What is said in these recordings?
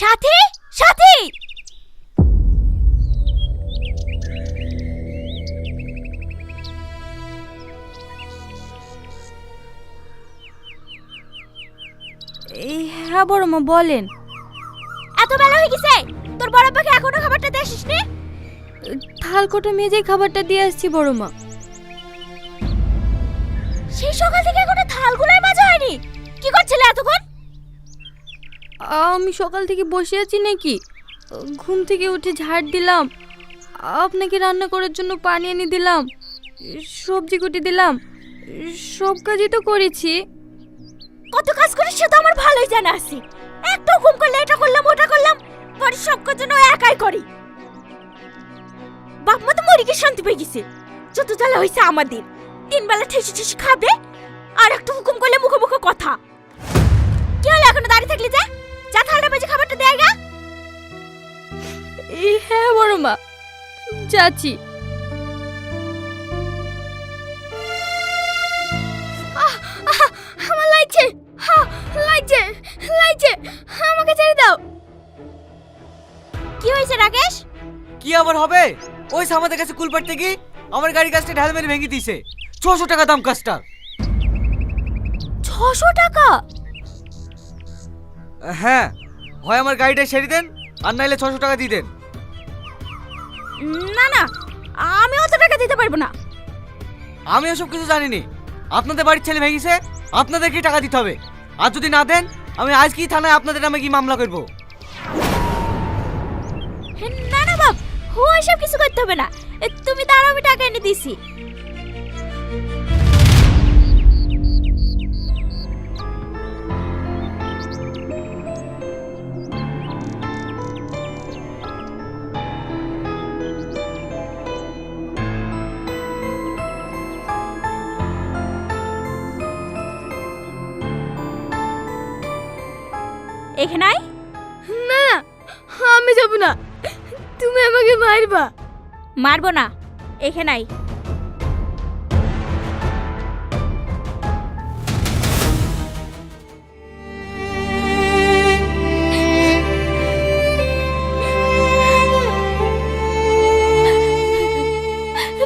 সাথী সাথী! হ্যাঁ বড় মা বলেন। এত বেলা হয়ে গেছে তোর বড় পাখি এখনও খাবারটা দিয়ে আসিস নি থাল কোটো মেজে খাবারটা দিয়ে আসছি বড় মা সেই সকাল থেকে এখনও থালগুলোই মাজা হয়নি। কি করছিলে এতক্ষণ? আমি সকাল থেকে বসে আছি নাকি? ঘুম থেকে উঠে ঝাড় দিলাম। আপনাকে রান্না করার জন্য পানি এনে দিলাম। সবজি কুটি দিলাম। সব কাজই তো করেছি। কত কাজ করিস সে তো আমার ভালোই জানা আছে। একটু ঘুম করলে এটা করলাম, ওটা করলাম। বাড়ির সব কাজ যেন একাই করি। বাপ মা তো মরিকে শান্তি পেয়ে গেছে। যত জ্বালা হয়েছে আমাদের। তিন বেলা ঠেসে ঠেসে খাবে। আর একটু হুকুম করলে মুখে মুখে কথা। কি হলো এখনও দাঁড়িয়ে থাকলি যে? যা থালটা বেজে খাবারটা দেয় গা হ্যাঁ বড় মা। যাচ্ছি। আমার লাগছে। লাগছে লাগছে। আমাকে ছেড়ে দাও। কি হয়েছে রাকেশ? কি আবার হবে? ওই আমাদের কাছে কুল পাড়তে গিয়ে আমার গাড়ি কাজটা ঢাল মেরে ভেঙে দিয়েছে। ছশো টাকা দাম কাজটা। ছশো টাকা? হ্যাঁ হয় আমার গাড়িটা সেরে দেন আর নাইলে ছশো টাকা দিয়ে দেন। না না আমি অত টাকা দিতে পারব না। আমি ওসব কিছু জানিনি। আপনাদের বাড়ির ছেলে ভেঙেছে আপনাদেরকে টাকা দিতে হবে। আর যদি না দেন আমি আজ আজকেই থানায় আপনাদের নামে কি মামলা করব। না না বাপ ও এসব কিছু করতে হবে না। তুমি দাঁড়াও আমি টাকা এনে দিছি। এখানে আয়। না আমি যাব না। তুমি আমাকে মারবা। মারবো না। এখানে আয়।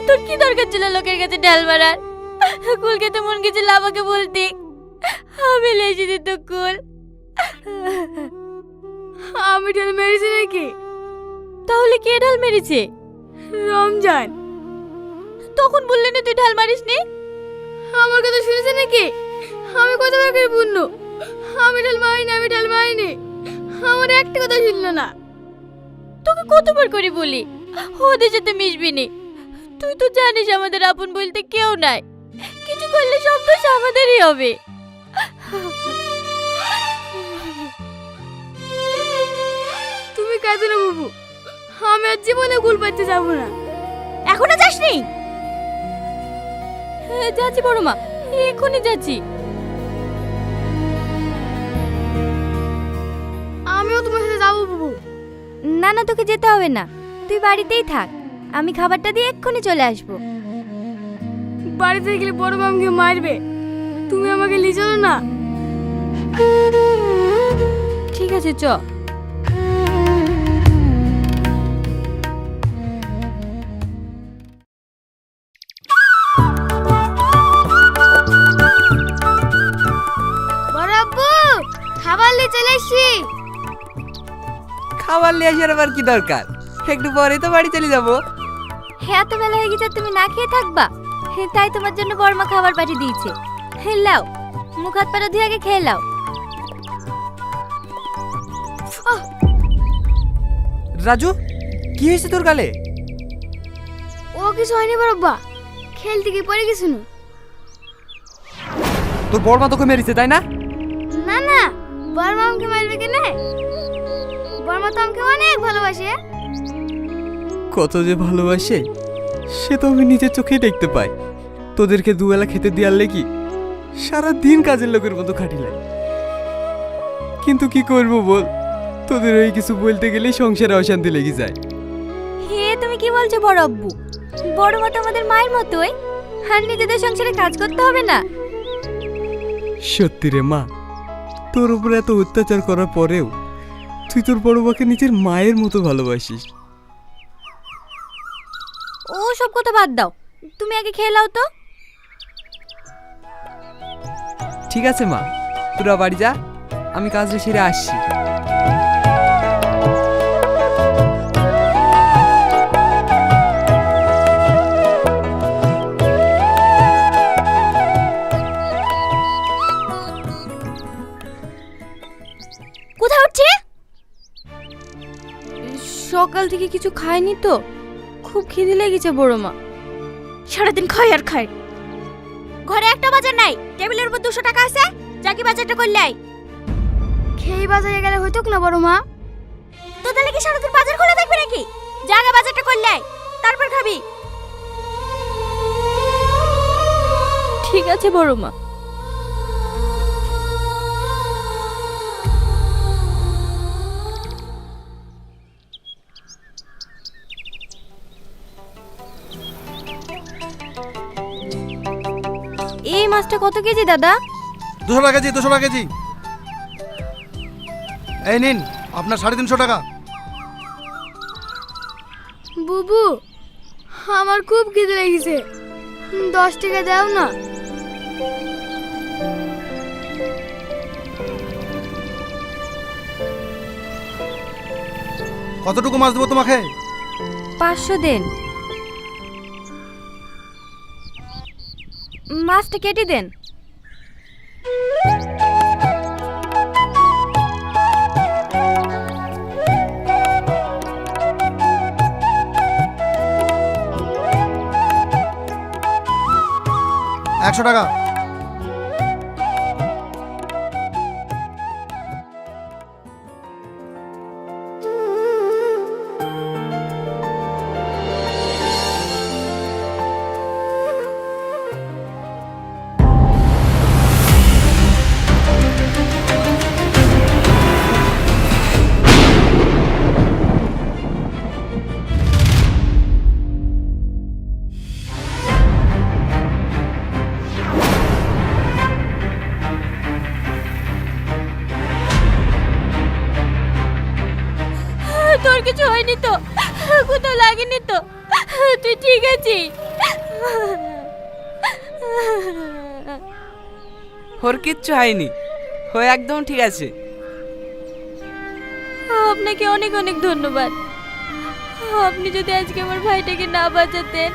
তোর কি দরকার ছিল লোকের কাছে ডাল মারার? কুল খেতে মন গেছিল আমাকে বলতি। আমি লেজি দিত কুল। আমি ডাল মেরেছি নাকি? তাহলে কে ঢাল মেরেছে? রমজান। তখন বললি না তুই ঢাল মারিস নি আমার কথা শুনেছে নাকি? আমি কতবার করে বুঝলো আমি ঢাল মারিনি, আমি ঢাল মারিনি। আমার একটা কথা শুনলো না। তোকে কতবার করে বলি? ওদের সাথে মিশবি নি। তুই তো জানিস আমাদের আপন বলতে কেউ নাই। কিছু করলে সব দোষ আমাদেরই হবে। তুমি না বাবু। আমি আর জীবনে গুল পাইতে যাব না। এখনও যাসনি? হ্যাঁ যাচ্ছি বড় মা এখনই যাচ্ছি। আমিও তোমার সাথে যাব বাবু। না না, তোকে যেতে হবে না। তুই বাড়িতেই থাক। আমি খাবারটা দিয়ে এক্ষুনি চলে আসব। বাড়িতে গেলে বড় মামকে মারবে। তুমি আমাকে চলো না। ঠিক আছে, চ। চলে এসছি। খাবার নিয়ে আসার আবার কি দরকার? একটু পরে তো বাড়ি চলে যাব। হ্যাঁ এত বেলা হয়ে গেছে তুমি না খেয়ে থাকবা? হ্যাঁ, তাই তোমার জন্য বর্মা খাবার পাঠিয়ে দিয়েছে। হ্যাঁ লাও মুখ হাত পাটা ধুয়ে আগে খেয়ে লাও রাজু কি হয়েছে তোর গালে? ও কিছু হয়নি বড় আব্বা খেলতে গিয়ে পড়ে গেছিল তোর বড়মা তোকে মেরেছে তাই না? না না বড় মামকে মারবে কেন? বড় মা তো আমাকে অনেক ভালোবাসে। কত যে ভালোবাসে সে তো আমি নিজের চোখেই দেখতে পাই। তোদেরকে দুবেলা খেতে দেওয়ার লেগি সারা দিন কাজের লোকের মতো খাটিলাই কিন্তু কি করব বল তোদের ওই কিছু বলতে গেলেই সংসারে অশান্তি লেগে যায়। হে তুমি কি বলছো বড় আব্বু? বড় মা তো আমাদের মায়ের মতোই। আর নিজেদের সংসারে কাজ করতে হবে না। সত্যি রে মা তোর উপরে এত অত্যাচার করার পরেও তুই তোর বড় মাকে নিজের মায়ের মতো ভালোবাসিস। ও সব কথা বাদ দাও। তুমি আগে খেয়ে নাও তো। ঠিক আছে মা। তোরা বাড়ি যা আমি কাজটা সেরে আসছি। সকাল থেকে কিছু খায়নি তো। খুব খিদে লেগেছে বড় মা। সারাদিন খায় আর খায় ঘরে একটা বাজার নাই টেবিলের উপর দুশো টাকা আছে যাকে বাজারটা করলে আয়। খেয়ে বাজারে গেলে হইতো না বড় মা। তো তাহলে কি সারাদিন বাজার খোলা থাকবে নাকি? জায়গা বাজারটা করলে আয়, তারপর খাবি। ঠিক আছে বড় মা। কত কেজি দাদা? দুশো টাকা কেজি দুশো টাকা কেজি। এই নিন আপনার সাড়ে তিনশো টাকা। বুবু আমার খুব খিদে লেগেছে। দশ টাকা দাও না। কতটুকু মাছ দেবো তোমাকে? পাঁচশো দেন। মাছটা কেটে দেন। একশো টাকা। কোথাও তো। তুই ঠিক আছিস? ওর কিচ্ছু হয়নি। ও একদম ঠিক আছে। আপনাকে অনেক অনেক ধন্যবাদ। আপনি যদি আজকে আমার ভাইটাকে না বাঁচাতেন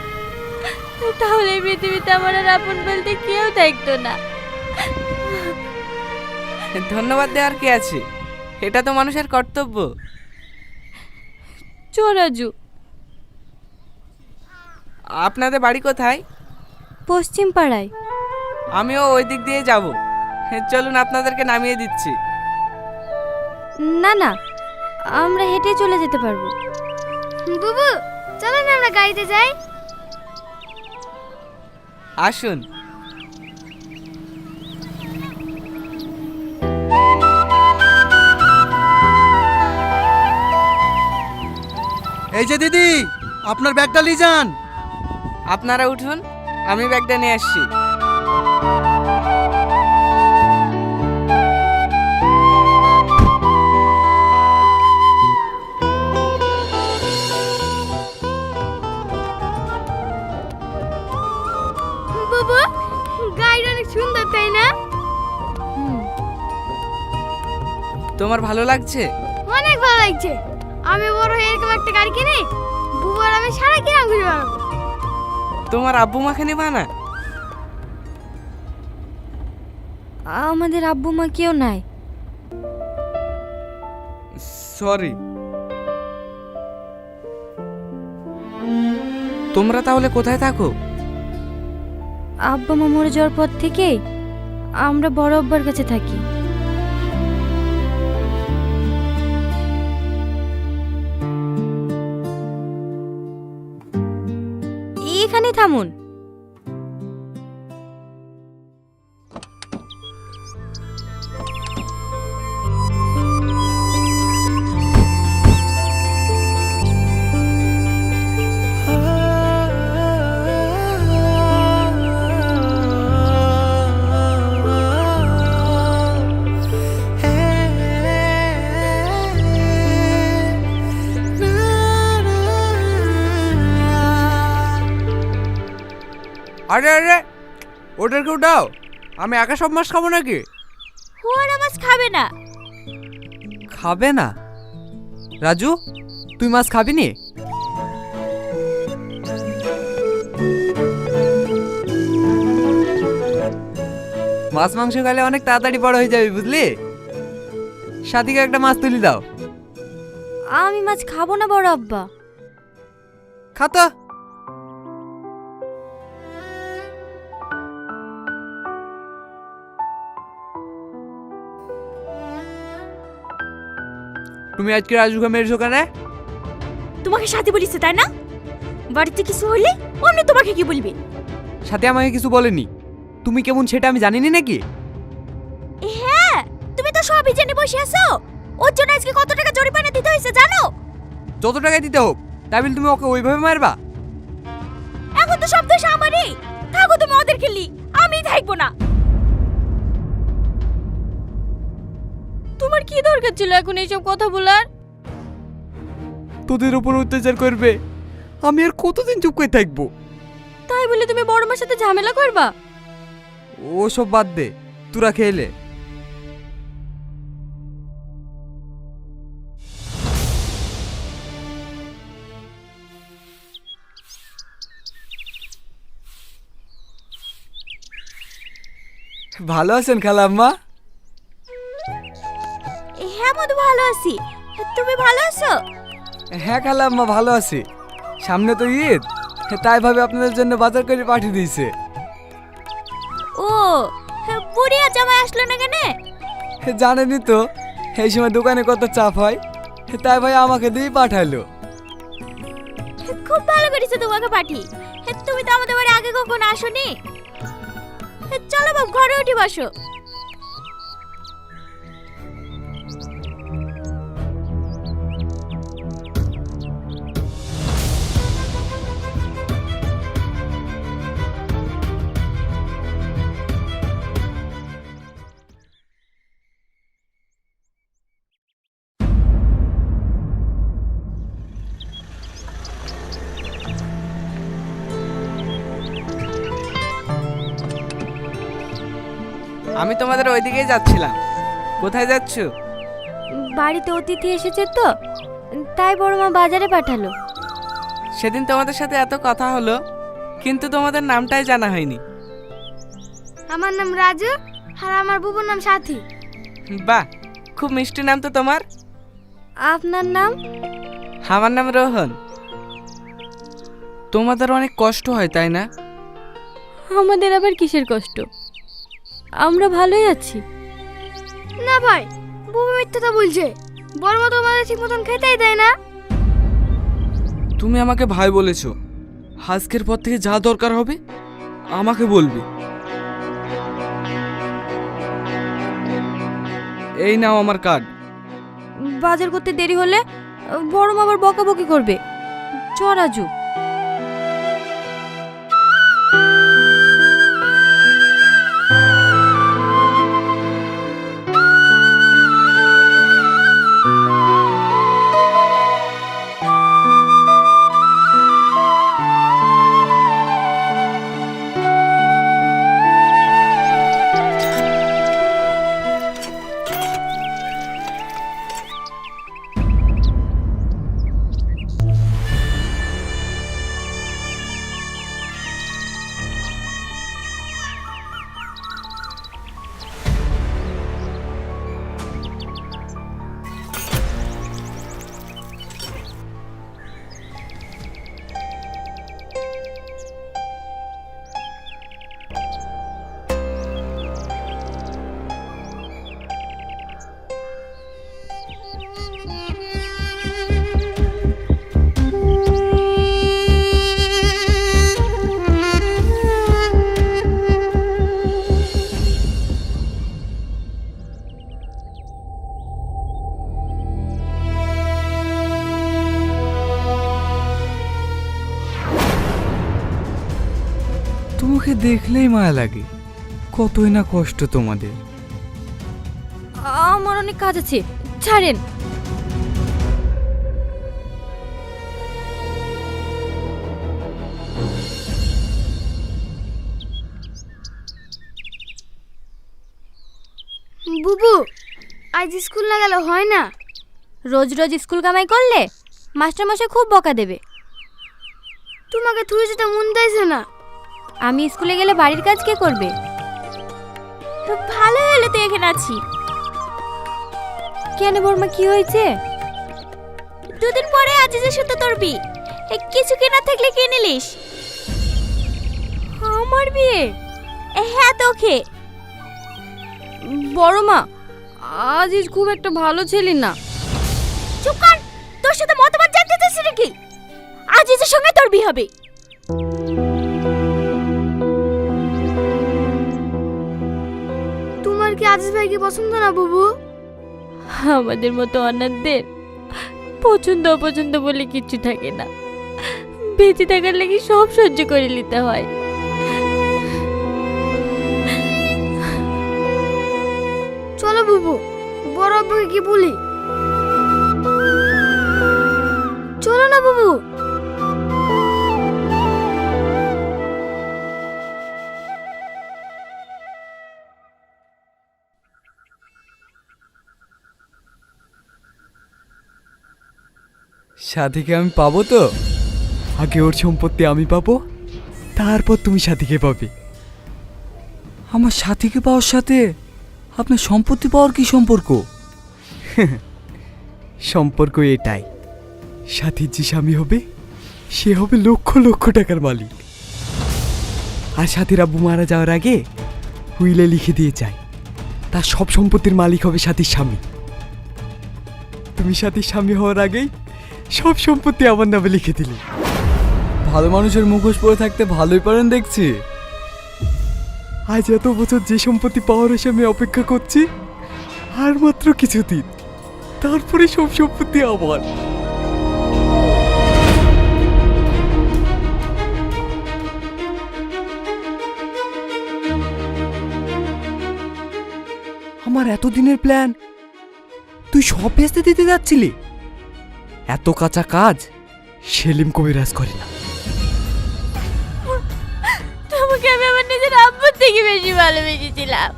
তাহলে এই পৃথিবীতে আমার আর আপন বলতে কেউ থাকতো না। ধন্যবাদ দেওয়ার কি আছে? এটা তো মানুষের কর্তব্য। চোরাজু আপনাদের বাড়ি কোথায়? পশ্চিম পাড়ায় আমিও ওই দিক দিয়ে যাব। চলুন আপনাদেরকে নামিয়ে দিচ্ছি। না না আমরা হেঁটে চলে যেতে পারব। বুবু চলো না আমরা গাড়িতে যাই। আসুন। এই যে দিদি আপনার ব্যাগটা নিয়ে যান। আপনারা উঠুন আমি ব্যাগটা নিয়ে আসছি। বুবু গাড়িটা অনেক সুন্দর তাই না? তোমার ভালো লাগছে? অনেক ভালো লাগছে। আমি বড় হয়ে এরকম একটা গাড়ি কিনে বুবু আর আমি সারা গ্রাম ঘুরে বেড়াবো। তোমার আব্বু মাকে নেবা না আমাদের আব্বু মা কেউ নাই। সরি। তোমরা তাহলে কোথায় থাকো? আব্বা মা মরে যাওয়ার পর থেকে আমরা বড় আব্বার কাছে থাকি। থামুন আরে আরে ওটাকে উঠাও। আমি একা সব মাছ খাব নাকি? ওরা মাছ খাবে না। খাবে না? রাজু তুই মাছ খাবি নি? মাছ মাংস খেলে অনেক তাড়াতাড়ি বড় হয়ে যাবে বুঝলি? সাথীকে একটা মাছ তুলি দাও। আমি মাছ খাব না বড় আব্বা। খাতো তুমি আজকে রাজুকে মেরেছো কেন? তোমাকে সাথে বলিছে তাই না? বাড়িতে কিছু হলে অন্য তোমাকে কি বলবে? সাথে আমাকে কিছু বলেনি। তুমি কেমন সেটা আমি জানিনি নাকি? হ্যাঁ তুমি তো সবই জেনে বসে আছো। ওর জন্য আজকে কত টাকা জরিমানা দিতে হয়েছে জানো? যত টাকা দিতে হোক তাই বলে তুমি ওকে ওইভাবে মারবা? এখন তো সব দোষ আমারই। থাকো তুমি ওদের খেলি আমি থাকব না। কি দরকার ছিল এখন এইসব কথা বলার? তোদের উপর অত্যাচার করবে। আমি আর কতদিন চুপ করে থাকব? তাই বলে তুমি বড় মার সাথে ঝামেলা করবা? ও সব বাদ দে তোরা খেলে ভালো আছেন খালাম্মা? মধু ভালো আছি। তুমি ভালো আছো? হ্যাঁ খালাম্মা ভালো আছি। সামনে তো ঈদ তাই ভাবে আপনাদের জন্য বাজার করে পাঠিয়ে দিয়েছে। ও বুড়িয়া জামাই আসলো না কেন? জানেনই তো এই সময় দোকানে কত চাপ হয় তাই ভাই আমাকে দিয়ে পাঠালো। খুব ভালো করেছ তোমাকে পাঠি তুমি তো আমাদের বাড়ি আগে কখনো আসোনি। চলো বাবু ঘরে উঠে বসো। আমি তোমাদের ওইদিকেই যাচ্ছিলাম। কোথায় যাচ্ছ? বাড়িতে অতিথি এসেছে তো তাই বড় মা বাজারে পাঠালো। সেদিন তোমাদের সাথে এত কথা হলো কিন্তু তোমাদের নামটাই জানা হয়নি। আমার নাম রাজু আর আমার বুবুর নাম সাথী। বাহ খুব মিষ্টি নাম তো তোমার। আপনার নাম? আমার নাম রোহন। তোমাদের অনেক কষ্ট হয় তাই না? আমাদের আবার কিসের কষ্ট? আমরা ভালোই আছি। না ভাই বুবু মিথ্যাটা বলছে। বড় মা তোমাদের ঠিক মতন খেতেই দেয় না। তুমি আমাকে ভাই বলেছ। আজকের পর থেকে যা দরকার হবে আমাকে বলবে। এই নাও আমার কার্ড বাজার করতে দেরি হলে বড় মা আবার বকাবকি করবে। চ দেখলেই মায়া লাগে। কতই না কষ্ট তোমাদের। আমার অনেক কাজ আছে। ছাড়েন। বুবু, আজ স্কুল না গেলে হয় না। রোজ রোজ স্কুল কামাই করলে মাস্টারমশাই খুব বকা দেবে। তোমাকে থুয়ে যেতে মন চাইছে না। আমি স্কুলে গেলে বাড়ির কাজ কে করবে? ভালো হলো তুই এখানে আছি। কেন বর্মা কি হয়েছে? দুদিন পরে আজিজের সাথে তোর বিয়ে কিছু কেনা থাকলে কিনে নিলিস। আমার বিয়ে? এ, হ্যাঁ তোকে। বড় মা আজিজ খুব একটা ভালো ছেলে না। চুপ কর তোর সাথে মতবাদ জানতে চাইছি নাকি? আজিজের সঙ্গে তোর বিয়ে হবে। আজিজ ভাইকে পছন্দ না বুবু? আমাদের মতো অনাথদের পছন্দ অপছন্দ বলে কিছু থাকে না। বেঁচে থাকার লাগি সব সহ্য করে নিতে হয়। চলো বুবু বড় আব্বুকে কি বলি। চলো না বুবু। সাথীকে আমি পাবো তো? আগে ওর সম্পত্তি আমি পাবো, তারপর তুমি সাথীকে পাবে। আমার সাথীকে পাওয়ার সাথে আপনার সম্পত্তি পাওয়ার কি সম্পর্ক? সম্পর্ক এটাই। সাথীর যে স্বামী হবে, সে হবে লক্ষ লক্ষ টাকার মালিক। আর সাথীর আব্বু মারা যাওয়ার আগে হুইলে লিখে দিয়ে যায়, তার সব সম্পত্তির মালিক হবে সাথীর স্বামী। তুমি সাথীর স্বামী হওয়ার আগেই সব সম্পত্তি আমার নামে লিখে দিলি। ভালো মানুষের মুখোশ পরে থাকতে ভালোই পারেন দেখছি। আজ এত বছর যে সম্পত্তি পাওয়ার এসে আমি অপেক্ষা করছি আর মাত্র কিছুদিন। তারপরে সব সম্পত্তি আমার। আমার এতদিনের প্ল্যান তুই সব ভেস্তে দিতে যাচ্ছিলি? এত কাঁচা কাজ সেলিম কবিরাজ করে না। তোমাকে আমি আমার নিজের আব্বুর থেকে বেশি ভালোবেসেছিলাম।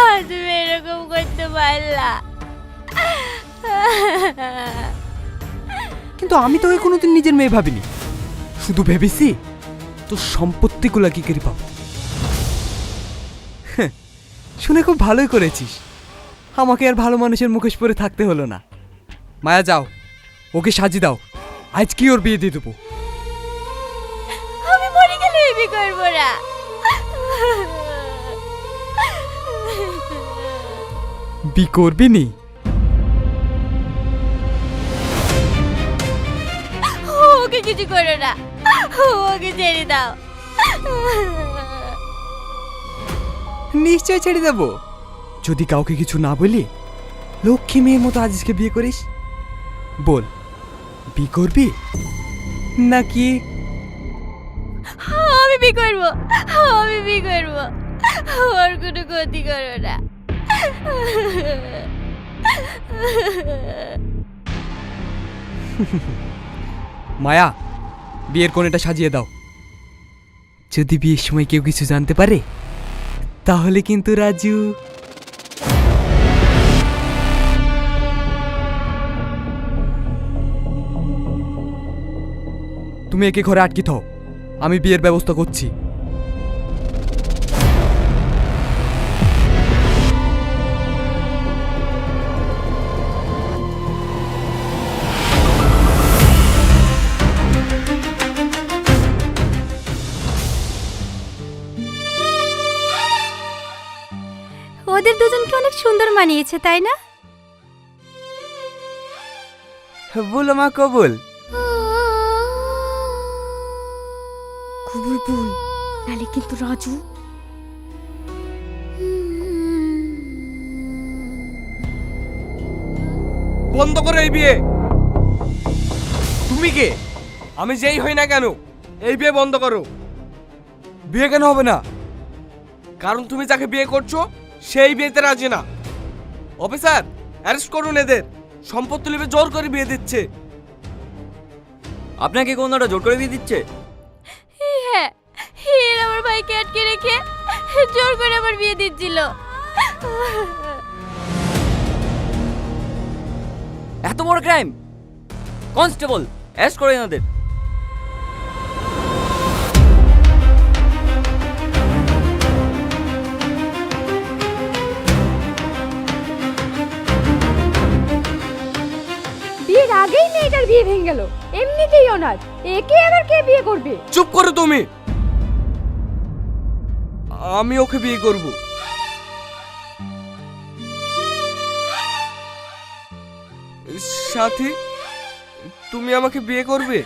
আর তুমি এরকম করতে পারলা কিন্তু আমি তো কোনোদিন নিজের মেয়ে ভাবিনি। শুধু ভেবেছি তোর সম্পত্তিগুলো কি করে পাবো। হ্যাঁ, শুনে খুব ভালোই করেছিস। আমাকে আর ভালো মানুষের মুখোশ পরে থাকতে হলো না। মায়া যাও। ওকে সাজি দাও। আজ কি ওর বিয়ে দিয়ে দেবো। আমি মরে গেলে বিয়ে করব না। বি করবি নি? ওকে কিছু করো না। ওকে ছেড়ে দাও। নিশ্চয় ছেড়ে দেবো। যদি কাউকে কিছু না বলি লক্ষ্মী মেয়ের মতো আজিজকে বিয়ে করিস? বল। বি করবি? নাকি? আমি বিয়ে করব। আমি বিয়ে করব। ওর কোনো ক্ষতি করো না। মায়া বিয়ের কোণেটা সাজিয়ে দাও। যদি বিয়ের সময় কেউ কিছু জানতে পারে তাহলে কিন্তু রাজু তুমি একে ঘরে আটকে থাও। আমি বিয়ের ব্যবস্থা করছি। ওদের দুজনকে অনেক সুন্দর মানিয়েছে তাই না? বলো মা কবুল। বল নালে কিন্তু রাজু। বন্ধ করো এই বিয়ে। তুমি কে? আমি যেই হই না কেন এই বিয়ে বন্ধ করো। বিয়ে কেন হবে না? কারণ তুমি যাকে বিয়ে করছ সেই বিয়েতে রাজি না। অফিসার অ্যারেস্ট করুন এদের। সম্পত্তি লিপে জোর করে বিয়ে দিচ্ছে। আপনাকে কোনটা জোর করে বিয়ে দিচ্ছে? হ্যাঁ এর আমার ভাইকে আটকে রেখে জোর করে আমার বিয়ে দিচ্ছিল। এত বড় ক্রাইম কনস্টেবল অ্যারেস্ট করে এনাদের। বিয়ের আগেই মেয়েটার বিয়ে ভেঙে গেল। এমনিতেই একে আবার কে বিয়ে করবে? চুপ করো তুমি। আমি ওকে বিয়ে করব। সাথী, তুমি আমাকে বিয়ে করবে?